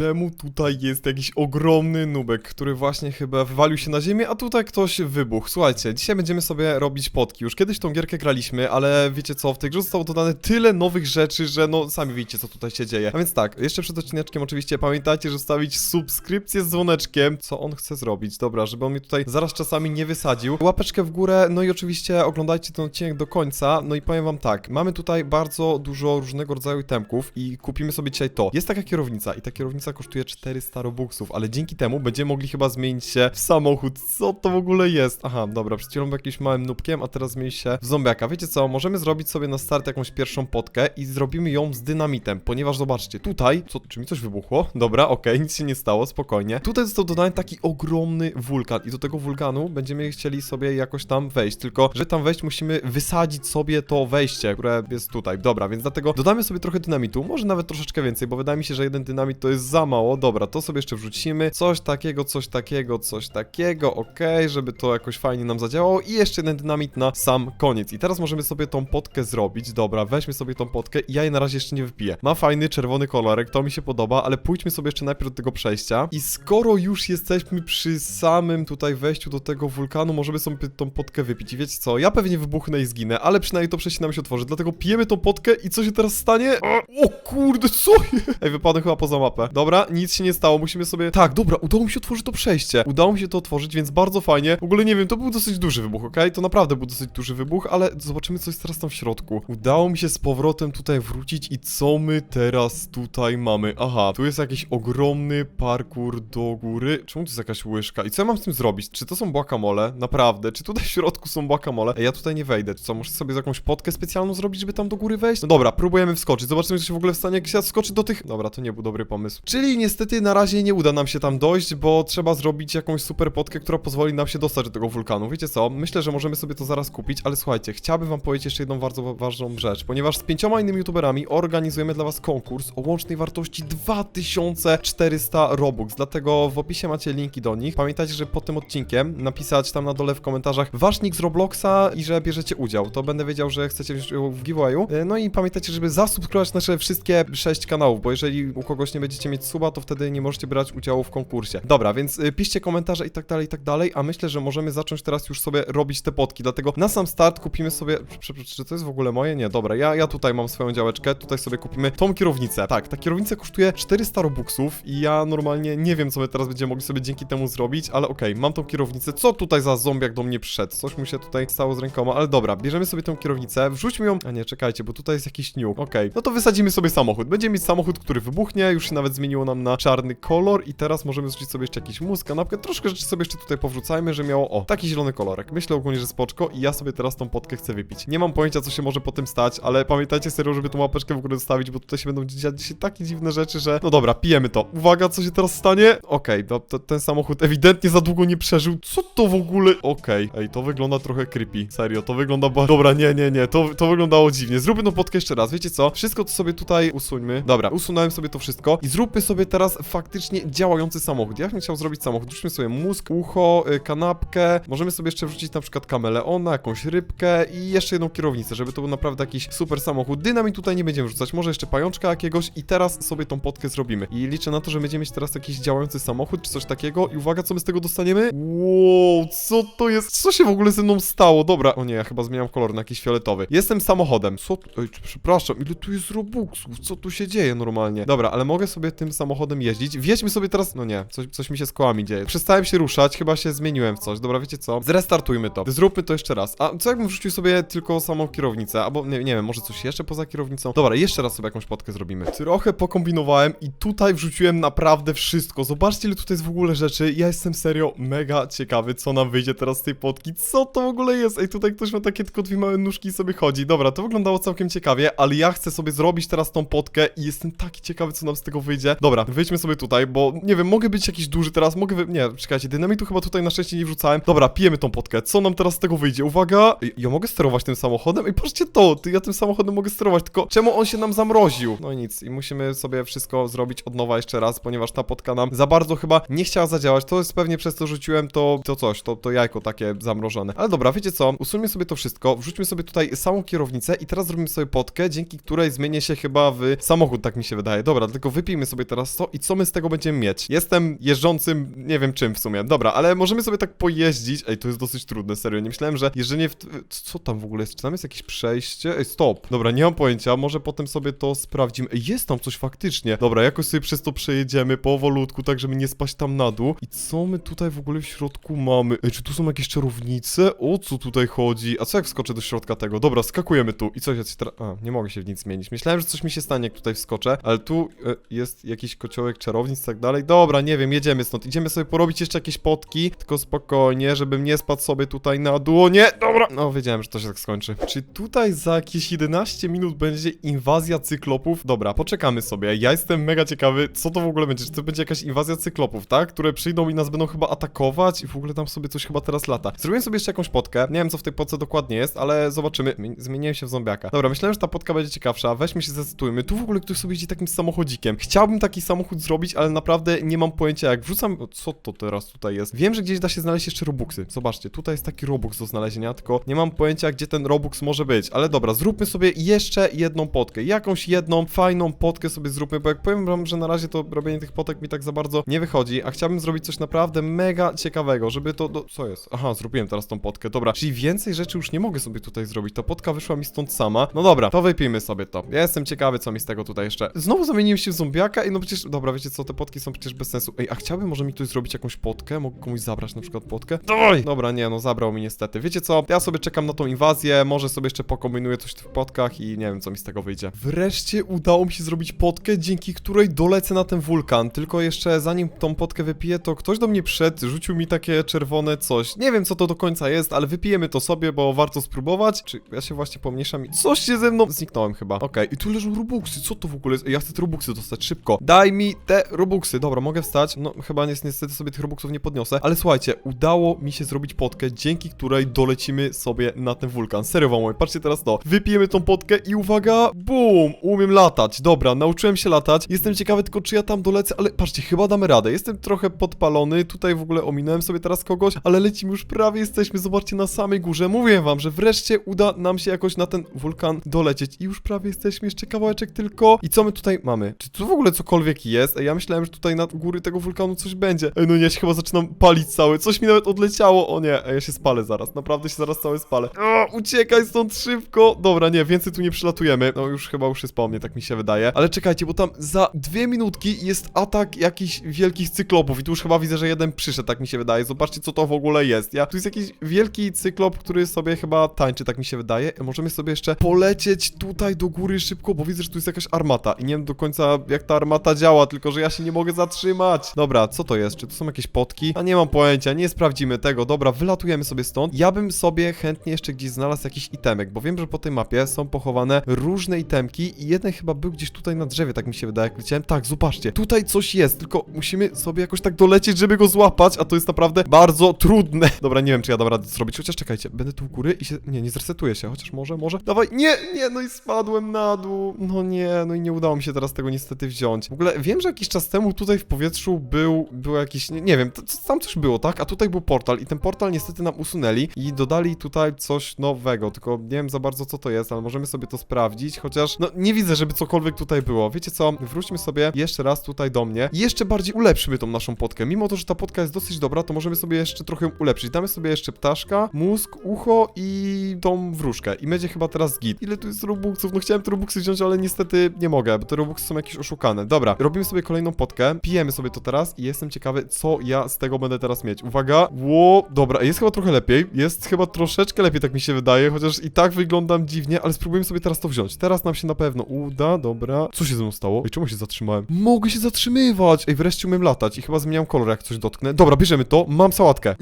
Czemu tutaj jest jakiś ogromny nubek, który właśnie chyba wywalił się na ziemię, a tutaj ktoś wybuchł? Słuchajcie, dzisiaj będziemy sobie robić potki. Już kiedyś tą gierkę graliśmy, ale wiecie co, w tej grze zostało dodane tyle nowych rzeczy, że no sami widzicie co tutaj się dzieje. A więc tak, jeszcze przed odcineczkiem oczywiście pamiętajcie, że zostawić subskrypcję z dzwoneczkiem. Co on chce zrobić? Dobra, żeby on mnie tutaj zaraz czasami nie wysadził. Łapeczkę w górę, no i oczywiście oglądajcie ten odcinek do końca. No i powiem wam tak, mamy tutaj bardzo dużo różnego rodzaju temków i kupimy sobie dzisiaj to. Jest taka kierownica i ta kierownica kosztuje 400 robuxów, ale dzięki temu będziemy mogli chyba zmienić się w samochód. Co to w ogóle jest? Aha, dobra, przed chwilą jakimś małym nubkiem, a teraz zmieni się w zombiaka. Wiecie co, możemy zrobić sobie na start jakąś pierwszą potkę i zrobimy ją z dynamitem, ponieważ zobaczcie, tutaj, co, czy mi coś wybuchło? Dobra, okej, nic się nie stało, spokojnie. Tutaj został dodany taki ogromny wulkan i do tego wulkanu będziemy chcieli sobie jakoś tam wejść, tylko żeby tam wejść musimy wysadzić sobie to wejście, które jest tutaj. Dobra, więc dlatego dodamy sobie trochę dynamitu, może nawet troszeczkę więcej, bo wydaje mi się, że jeden dynamit to jest za mało. Dobra, to sobie jeszcze wrzucimy. Coś takiego, coś takiego, coś takiego, okej, żeby to jakoś fajnie nam zadziałało i jeszcze jeden dynamit na sam koniec. I teraz możemy sobie tą potkę zrobić. Dobra, weźmy sobie tą potkę i ja jej na razie jeszcze nie wypiję. Ma fajny czerwony kolorek, to mi się podoba, ale pójdźmy sobie jeszcze najpierw do tego przejścia. I skoro już jesteśmy przy samym tutaj wejściu do tego wulkanu, możemy sobie tą potkę wypić. I wiecie co, ja pewnie wybuchnę i zginę, ale przynajmniej to przejście nam się otworzy. Dlatego pijemy tą potkę i co się teraz stanie? O kurde, co? Ej, wypadłem chyba poza mapę. Dobra, nic się nie stało, musimy sobie... Tak, dobra, udało mi się otworzyć to przejście. Udało mi się to otworzyć, więc bardzo fajnie. W ogóle nie wiem, to był dosyć duży wybuch, okej? To naprawdę był dosyć duży wybuch, ale zobaczymy, co jest teraz tam w środku. Udało mi się z powrotem tutaj wrócić i co my teraz tutaj mamy? Aha, tu jest jakiś ogromny parkour do góry. Czemu tu jest jakaś łyżka? I co ja mam z tym zrobić? Czy to są guacamole? Naprawdę? Czy tutaj w środku są guacamole? Ej, ja tutaj nie wejdę. Co, muszę sobie jakąś potkę specjalną zrobić, żeby tam do góry wejść? No dobra, próbujemy wskoczyć. Zobaczymy, czy się w ogóle w stanie jak się wskoczyć do tych... Dobra, to nie był dobry pomysł. Czyli niestety na razie nie uda nam się tam dojść, bo trzeba zrobić jakąś super potkę, która pozwoli nam się dostać do tego wulkanu. Wiecie co? Myślę, że możemy sobie to zaraz kupić, ale słuchajcie, chciałbym wam powiedzieć jeszcze jedną bardzo wa- ważną rzecz, ponieważ z pięcioma innymi youtuberami organizujemy dla was konkurs o łącznej wartości 2400 Robux, dlatego w opisie macie linki do nich. Pamiętajcie, że pod tym odcinkiem napisać tam na dole w komentarzach wasz nick z Robloxa i że bierzecie udział. To będę wiedział, że chcecie wziąć udział w giveawayu. No i pamiętajcie, żeby zasubskrybować nasze wszystkie 6 kanałów, bo jeżeli u kogoś nie będziecie mieć suba, to wtedy nie możecie brać udziału w konkursie. Dobra, więc y, piszcie komentarze i tak dalej, i tak dalej, a myślę, że możemy zacząć teraz już sobie robić te potki, dlatego na sam start kupimy sobie, czy to jest w ogóle moje? Nie, dobra, ja, ja tutaj mam swoją działeczkę, tutaj sobie kupimy tą kierownicę. Tak, ta kierownica kosztuje 400 robuxów i ja normalnie nie wiem, co my teraz będziemy mogli sobie dzięki temu zrobić, ale okej, mam tą kierownicę, co tutaj za zombiak do mnie przyszedł? Coś mu się tutaj stało z rękoma, ale dobra, bierzemy sobie tą kierownicę, wrzućmy ją, a nie, czekajcie, bo tutaj jest jakiś nuke, okej, no to wysadzimy sobie samochód, będziemy mieć samochód, który wybuchnie, już się nawet zmieniło nam na czarny kolor i teraz możemy zrzucić sobie jeszcze jakiś mózg, kanapkę, troszkę rzeczy sobie jeszcze tutaj powrzucajmy, że miało, o, taki zielony kolorek. Myślę ogólnie, że spoczko i ja sobie teraz tą potkę chcę wypić. Nie mam pojęcia, co się może po tym stać, ale pamiętajcie serio, żeby tą łapeczkę w górę zostawić, bo tutaj się będą dziać się takie dziwne rzeczy, że... No dobra, pijemy to. Uwaga, co się teraz stanie? Okej, to, ten samochód ewidentnie za długo nie przeżył. Co to w ogóle? Okej, ej, to wygląda trochę creepy. Serio, to wygląda ba... Dobra, nie, nie, nie, to, to wyglądało dziwnie. Zróbmy tą potkę jeszcze raz, wiecie co? Wszystko to sobie tutaj usuńmy. Dobra, usunąłem sobie to wszystko i zróbmy sobie teraz faktycznie działający samochód. Ja bym chciał zrobić samochód. Wrzućmy sobie mózg, ucho, y, kanapkę. Możemy sobie jeszcze wrzucić na przykład kameleona, jakąś rybkę i jeszcze jedną kierownicę, żeby to był naprawdę jakiś super samochód. Dynamit tutaj nie będziemy wrzucać, może jeszcze pajączka jakiegoś i teraz sobie tą potkę zrobimy. I liczę na to, że będziemy mieć teraz jakiś działający samochód czy coś takiego i uwaga, co my z tego dostaniemy? Wow, co to jest? Co się w ogóle ze mną stało? Dobra, o nie, ja chyba zmieniam kolor na jakiś fioletowy. Jestem samochodem. Co? Ej, przepraszam, ile tu jest robuxów? Co tu się dzieje normalnie? Dobra, ale mogę sobie tym samochodem jeździć. Wjedźmy sobie teraz... No nie, coś, coś mi się z kołami dzieje. Przestałem się ruszać, chyba się zmieniłem w coś. Dobra, wiecie co? Zrestartujmy to. Zróbmy to jeszcze raz. A co jakbym wrzucił sobie tylko samą kierownicę? Albo nie, nie wiem, może coś jeszcze poza kierownicą? Dobra, jeszcze raz sobie jakąś potkę zrobimy. Trochę pokombinowałem i tutaj wrzuciłem naprawdę wszystko. Zobaczcie, ile tutaj jest w ogóle rzeczy. Ja jestem serio mega ciekawy, co nam wyjdzie teraz z tej potki. Co to w ogóle jest? Ej, tutaj ktoś ma takie tylko dwie małe nóżki i sobie chodzi. Dobra, to wyglądało całkiem ciekawie, ale ja chcę sobie zrobić teraz tą potkę i jestem taki ciekawy, co nam z tego wyjdzie. Dobra, wyjdźmy sobie tutaj, bo nie wiem, mogę być jakiś duży teraz, mogę wy... Nie, czekajcie, dynamitu chyba tutaj na szczęście nie wrzucałem. Dobra, pijemy tą potkę. Co nam teraz z tego wyjdzie? Uwaga! Ja mogę sterować tym samochodem? I patrzcie to, ty, ja tym samochodem mogę sterować, tylko czemu on się nam zamroził? No i nic, i musimy sobie wszystko zrobić od nowa jeszcze raz, ponieważ ta potka nam za bardzo chyba nie chciała zadziałać. To jest pewnie przez to, rzuciłem to, to coś, to, to jajko takie zamrożone. Ale dobra, wiecie co? Usuńmy sobie to wszystko, wrzućmy sobie tutaj samą kierownicę i teraz zrobimy sobie potkę, dzięki której zmienię się chyba w samochód, tak mi się wydaje. Dobra, tylko wypijmy sobie teraz to i co my z tego będziemy mieć. Jestem jeżdżącym, nie wiem czym w sumie. Dobra, ale możemy sobie tak pojeździć. Ej, to jest dosyć trudne, serio. Nie myślałem, że jeżeli w... Co tam w ogóle jest? Czy tam jest jakieś przejście? Ej, stop. Dobra, nie mam pojęcia, może potem sobie to sprawdzimy. Ej, jest tam coś faktycznie. Dobra, jakoś sobie przez to przejedziemy powolutku, tak żeby nie spaść tam na dół. I co my tutaj w ogóle w środku mamy? Ej, czy tu są jakieś czarownice? O co tutaj chodzi? A co jak wskoczę do środka tego? Dobra, skakujemy tu. I coś ja. A, nie mogę się w nic zmienić. Myślałem, że coś mi się stanie, jak tutaj wskoczę, ale tu e, jest jakiś kociołek czarownic i tak dalej. Dobra, nie wiem, jedziemy stąd. Idziemy sobie porobić jeszcze jakieś potki, tylko spokojnie, żebym nie spadł sobie tutaj na dół. O nie, dobra! No, wiedziałem, że to się tak skończy. Czy tutaj za jakieś 11 minut będzie inwazja cyklopów? Dobra, poczekamy sobie. Ja jestem mega ciekawy, co to w ogóle będzie. Czy to będzie jakaś inwazja cyklopów, tak? Które przyjdą i nas będą chyba atakować i w ogóle tam sobie coś chyba teraz lata. Zrobiłem sobie jeszcze jakąś potkę. Nie wiem, co w tej potce dokładnie jest, ale zobaczymy. Zmieni- Zmieniłem się w zombiaka. Dobra, myślałem, że ta potka będzie ciekawsza. Weźmy się, zestujmy. Tu w ogóle ktoś sobie jeździ takim samochodzikiem. Chciałbym taki samochód zrobić, ale naprawdę nie mam pojęcia jak. Wrzucam... Co to teraz tutaj jest? Wiem, że gdzieś da się znaleźć jeszcze robuxy. Zobaczcie, tutaj jest taki robux do znalezienia, tylko nie mam pojęcia, gdzie ten robux może być. Ale dobra, zróbmy sobie jeszcze jedną potkę. Jakąś jedną fajną potkę sobie zróbmy, bo jak powiem wam, że na razie to robienie tych potek mi tak za bardzo nie wychodzi, a chciałbym zrobić coś naprawdę mega ciekawego, żeby to... Do... Co jest? Aha, zrobiłem teraz tą potkę. Dobra, czyli więcej rzeczy już nie mogę sobie tutaj zrobić. Ta potka wyszła mi stąd sama. No dobra, to wypijmy sobie to. Ja jestem ciekawy, co mi z tego tutaj jeszcze... Znowu zamieniłem się w zombiaka i no przecież... Dobra, wiecie co, te potki są przecież bez sensu. Ej, a chciałbym może mi ktoś zrobić jakąś potkę? Mogę komuś zabrać na przykład potkę? Dawaj! Dobra, nie, no zabrał mi niestety. Wiecie co, ja sobie czekam na tą inwazję, może sobie jeszcze pokombinuję coś w tych potkach i nie wiem, co mi z tego wyjdzie. Wreszcie udało mi się zrobić potkę, dzięki której dolecę na ten wulkan. Tylko jeszcze zanim tą potkę wypiję, to ktoś do mnie wszedł, rzucił mi takie czerwone coś. Nie wiem, co to do końca jest, ale wypijemy to sobie, bo warto spróbować. Czy ja się właśnie pomniejszam i coś się ze mną... Zniknąłem chyba. Okej, i tu leżą robuxy, co to w ogóle jest? Ej, Ja chcę te robuxy dostać szybko. Daj mi te robuxy. Dobra, mogę wstać. No, chyba ni- niestety sobie tych robuxów nie podniosę, ale słuchajcie, udało mi się zrobić potkę, dzięki której dolecimy sobie na ten wulkan. Serio wam patrzcie teraz to. Wypijemy tą potkę i uwaga, bum, umiem latać. Dobra, nauczyłem się latać. Jestem ciekawy tylko, czy ja tam dolecę, ale patrzcie, chyba damy radę. Jestem trochę podpalony, tutaj w ogóle ominąłem sobie teraz kogoś, ale lecimy już prawie, jesteśmy, zobaczcie, na samej górze. Mówię wam, że wreszcie uda nam się jakoś na ten wulkan dolecieć i już prawie jesteśmy, jeszcze kawałeczek tylko. I co my tutaj mamy? Czy tu w ogóle cokolwiek jest? Ej, ja myślałem, że tutaj na góry tego wulkanu coś będzie. Ej, no nie, ja się chyba zaczynam palić cały. Coś mi nawet odleciało. O nie, ej, ja się spalę zaraz. Naprawdę się zaraz cały spalę. O, uciekaj stąd szybko. Dobra, nie, więcej tu nie przylatujemy. No już chyba już jest po mnie, tak mi się wydaje. Ale czekajcie, bo tam za dwie minutki jest atak jakichś wielkich cyklopów. I tu już chyba widzę, że jeden przyszedł, tak mi się wydaje. Zobaczcie, co to w ogóle jest. Ja, tu jest jakiś wielki cyklop, który sobie chyba tańczy, tak mi się wydaje. Możemy sobie jeszcze polecieć tutaj do góry szybko, bo widzę, że tu jest jakaś armata. I nie wiem do końca, jak ta armata działa, tylko że ja się nie mogę zatrzymać. Dobra, co to jest? Czy tu są jakieś potki? A nie mam pojęcia, nie sprawdzimy tego. Dobra, wylatujemy sobie stąd. Ja bym sobie chętnie jeszcze gdzieś znalazł jakiś itemek, bo wiem, że po tej mapie są pochowane różne itemki i jeden chyba był gdzieś tutaj na drzewie, tak mi się wydaje, jak leciałem. Tak, zobaczcie, tutaj coś jest, tylko musimy sobie jakoś tak dolecieć, żeby go złapać, a to jest naprawdę bardzo trudne. Dobra, nie wiem, czy ja dam radę to zrobić, chociaż czekajcie, będę tu u góry i się... Nie, nie zresetuję się, chociaż może, może. Dawaj, nie, nie, no i spadłem na dół. No nie, no i nie udało mi się teraz tego niestety wziąć. W ogóle wiem, że jakiś czas temu tutaj w powietrzu był, był jakiś, nie, nie wiem, tam coś było, tak? A tutaj był portal i ten portal niestety nam usunęli i dodali tutaj coś nowego, tylko nie wiem za bardzo co to jest, ale możemy sobie to sprawdzić, chociaż no nie widzę, żeby cokolwiek tutaj było. Wiecie co? Wróćmy sobie jeszcze raz tutaj do mnie i jeszcze bardziej ulepszymy tą naszą potkę. Mimo to, że ta potka jest dosyć dobra, to możemy sobie jeszcze trochę ulepszyć. Damy sobie jeszcze ptaszka, mózg, ucho i tą wróżkę i będzie chyba teraz git. Ile tu jest robuxów? No chciałem te robuxy wziąć, ale niestety nie mogę, bo te robuxy są jakieś oszukane. Dobra, robimy sobie kolejną potkę, pijemy sobie to teraz i jestem ciekawy, co ja z tego będę teraz mieć. Uwaga, ło, dobra, jest chyba trochę lepiej, jest chyba troszeczkę lepiej, tak mi się wydaje, chociaż i tak wyglądam dziwnie, ale spróbujemy sobie teraz to wziąć. Teraz nam się na pewno uda, dobra. Co się ze mną stało? Ej, czemu się zatrzymałem? Mogę się zatrzymywać! Ej, wreszcie umiem latać i chyba zmieniam kolor, jak coś dotknę. Dobra, bierzemy to, mam sałatkę.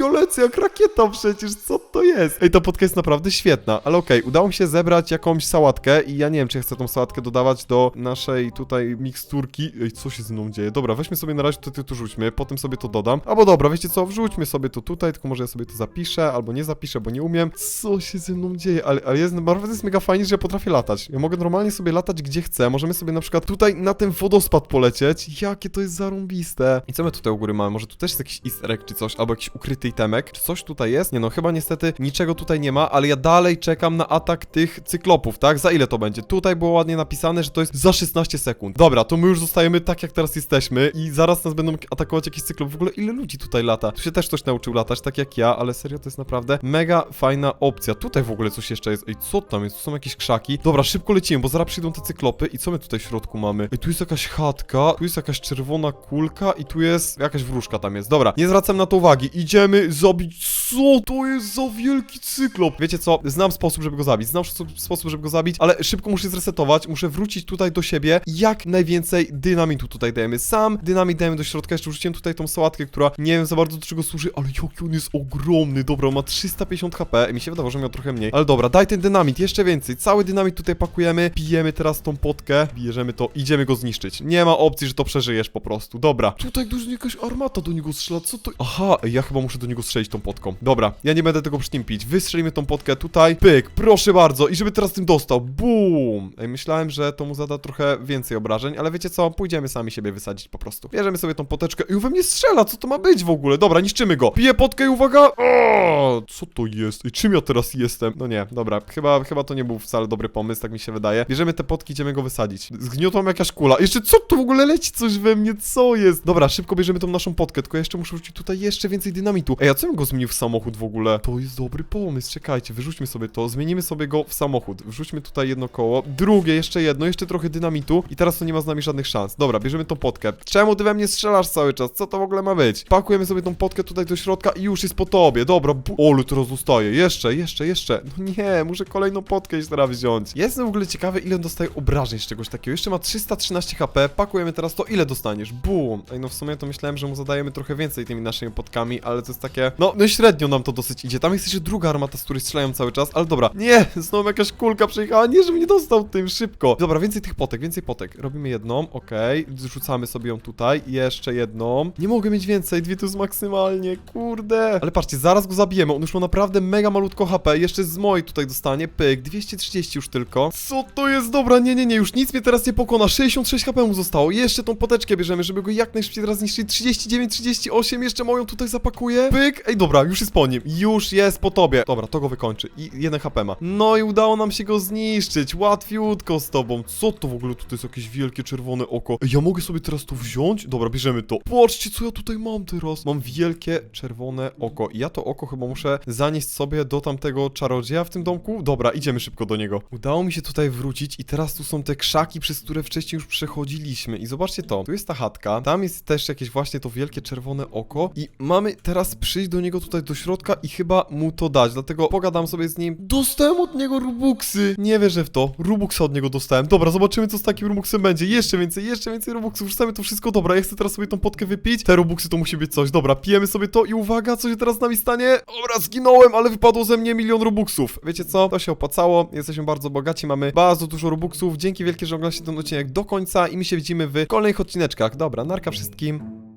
Ja lecę, jak rakieta przecież, co to jest? Ej, ta potka jest naprawdę świetna, ale okej, udało mi się zebrać jakąś sałatkę i ja nie wiem, czy ja chcę tą sałatkę dodawać do naszej tutaj miksturki. Ej, co się ze mną dzieje? Dobra, weźmy sobie na razie to, to, to rzućmy, potem sobie to dodam. Albo dobra, wiecie co, wrzućmy sobie to tutaj, tylko może ja sobie to zapiszę, albo nie zapiszę, bo nie umiem. Co się ze mną dzieje? Ale, ale jest, naprawdę jest mega fajnie, że ja potrafię latać. Ja mogę normalnie sobie latać gdzie chcę. Możemy sobie na przykład tutaj na ten wodospad polecieć. Jakie to jest zarąbiste. I co my tutaj u góry mamy? Może tu też jest jakiś easter egg czy coś, albo jakiś ukryty itemek? Czy coś tutaj jest? Nie no, chyba niestety niczego tutaj nie ma, ale ja dalej czekam na atak tych cyklopów, tak? Za ile to będzie? Tutaj było ładnie napisane, że to jest za 16 sekund. Dobra, to my już zostajemy tak, jak teraz jesteśmy i zaraz nas będą atakować jakieś cyklop. W ogóle ile ludzi tutaj lata? Tu się też ktoś nauczył latać, tak jak ja, ale serio, to jest naprawdę mega fajna opcja. Tutaj w ogóle coś jeszcze jest. Ej, co tam jest? Tu są jakieś krzaki. Dobra, szybko lecimy, bo zaraz przyjdą te cyklopy i co my tutaj w środku mamy? Ej, tu jest jakaś chatka, tu jest jakaś czerwona kulka i tu jest jakaś wróżka tam jest. Dobra, nie zwracam na to uwagi. Idziemy zabić. Co to jest za wielki cyklop? Wiecie co? Znam sposób, żeby go zabić. Znam spo- sposób, żeby go zabić, ale szybko muszę zresetować. Muszę wrócić tutaj do siebie. Jak najwięcej dynamitu tutaj dajemy. Sam dynamit dajemy do środka. Jeszcze wrzuciłem tutaj tą sałatkę, która nie wiem za bardzo do czego służy, ale jaki on jest ogromny. Dobra, on ma 350 HP. Mi się wydawało, że miał trochę mniej. Ale dobra, daj ten dynamit, jeszcze więcej. Cały dynamit tutaj pakujemy. Pijemy teraz tą potkę. Bierzemy to, idziemy go zniszczyć. Nie ma opcji, że to przeżyjesz po prostu. Dobra. Tutaj dużo jakaś armata do niego strzela. Co to? Aha, ja chyba muszę do niego strzelić tą potką. Dobra, ja nie będę tego przy nim pić. Wystrzelimy tą potkę tutaj. Pyk, proszę bardzo. I żeby teraz tym dostał. Bum. Ej, myślałem, że to mu zada trochę więcej obrażeń, ale wiecie co? Pójdziemy sami siebie wysadzić po prostu. Bierzemy sobie tą poteczkę. I we mnie strzela, co to ma być w ogóle? Dobra, niszczymy go. Piję potkę i uwaga. O, co to jest? Ej, czym ja teraz jestem? No nie, dobra, chyba, chyba to nie był wcale dobry pomysł, tak mi się wydaje. Bierzemy te potki, idziemy go wysadzić. Zgniotą jakaś kula. Jeszcze co tu w ogóle leci coś we mnie? Co jest? Dobra, szybko bierzemy tą naszą potkę, tylko jeszcze muszę rzucić tutaj jeszcze więcej dynamitu. Ej, a co go zmienił w samochód w ogóle? To jest dobry pomysł, czekajcie, wyrzućmy sobie to, zmienimy sobie go w samochód. Wrzućmy tutaj jedno koło, drugie, jeszcze jedno, jeszcze trochę dynamitu i teraz to nie ma z nami żadnych szans. Dobra, bierzemy tą potkę. Czemu ty we mnie strzelasz cały czas? Co to w ogóle ma być? Pakujemy sobie tą potkę tutaj do środka i już jest po tobie. Dobra, Olu, teraz zostaje. Jeszcze, jeszcze, jeszcze. No nie, muszę kolejną potkę jeszcze teraz wziąć. Jestem w ogóle ciekawy, ile dostaje obrażeń z czegoś takiego. Jeszcze ma 313 HP, pakujemy teraz to, ile dostaniesz? Bum. Ej, no w sumie to myślałem, że mu zadajemy trochę więcej tymi naszymi potkami, ale to jest takie... No, no średnio nam to dosyć idzie. Tam jest jeszcze druga armata, z której strzelają cały czas, ale dobra. Nie, znowu jakaś kulka przejechała, nie, żebym nie dostał tym, szybko. Dobra, więcej tych potek, więcej potek. Robimy jedną, okej. Zrzucamy sobie ją tutaj, jeszcze jedną. Nie mogę mieć więcej, dwie to jest maksymalnie, kurde. Ale patrzcie, zaraz go zabijemy, on już ma naprawdę mega malutko HP, jeszcze z mojej tutaj dostanie, pyk, 230 już tylko. Co to jest? Dobra, nie, nie, nie, już nic mnie teraz nie pokona, 66 HP mu zostało. Jeszcze tą poteczkę bierzemy, żeby go jak najszybciej teraz zniszczyć. 39, 38, jeszcze moją tutaj zapakuję. Pyk, ej dobra, już jest po nim, już jest po tobie. Dobra, to go wykończy i jeden HP ma. No i udało nam się go zniszczyć, łatwiutko z tobą. Co to w ogóle tutaj jest jakieś wielkie czerwone oko? Ja mogę sobie teraz to wziąć? Dobra, bierzemy to. Patrzcie, co ja tutaj mam teraz. Mam wielkie czerwone oko i ja to oko chyba muszę zanieść sobie do tamtego czarodzieja w tym domku. Dobra, idziemy szybko do niego. Udało mi się tutaj wrócić i teraz tu są te krzaki, przez które wcześniej już przechodziliśmy. I zobaczcie to, tu jest ta chatka, tam jest też jakieś właśnie to wielkie czerwone oko i mamy teraz przyjść do niego tutaj do środka i chyba mu to dać, dlatego pogadam sobie z nim. Dostałem od niego Rubuksy! Nie wierzę w to, Rubuksa od niego dostałem. Dobra, zobaczymy co z takim Rubuksem będzie. Jeszcze więcej, jeszcze więcej Rubuksów, wrzucamy to wszystko. Dobra, ja chcę teraz sobie tą potkę wypić. Te Rubuksy to musi być coś. Dobra, pijemy sobie to i uwaga, co się teraz z nami stanie? Dobra, zginąłem, ale wypadło ze mnie milion Rubuksów. Wiecie co? To się opłacało, jesteśmy bardzo bogaci, mamy bardzo dużo Rubuksów. Dzięki wielkie, że oglądacie ten odcinek do końca i my się widzimy w kolejnych odcineczkach. Dobra, narka wszystkim.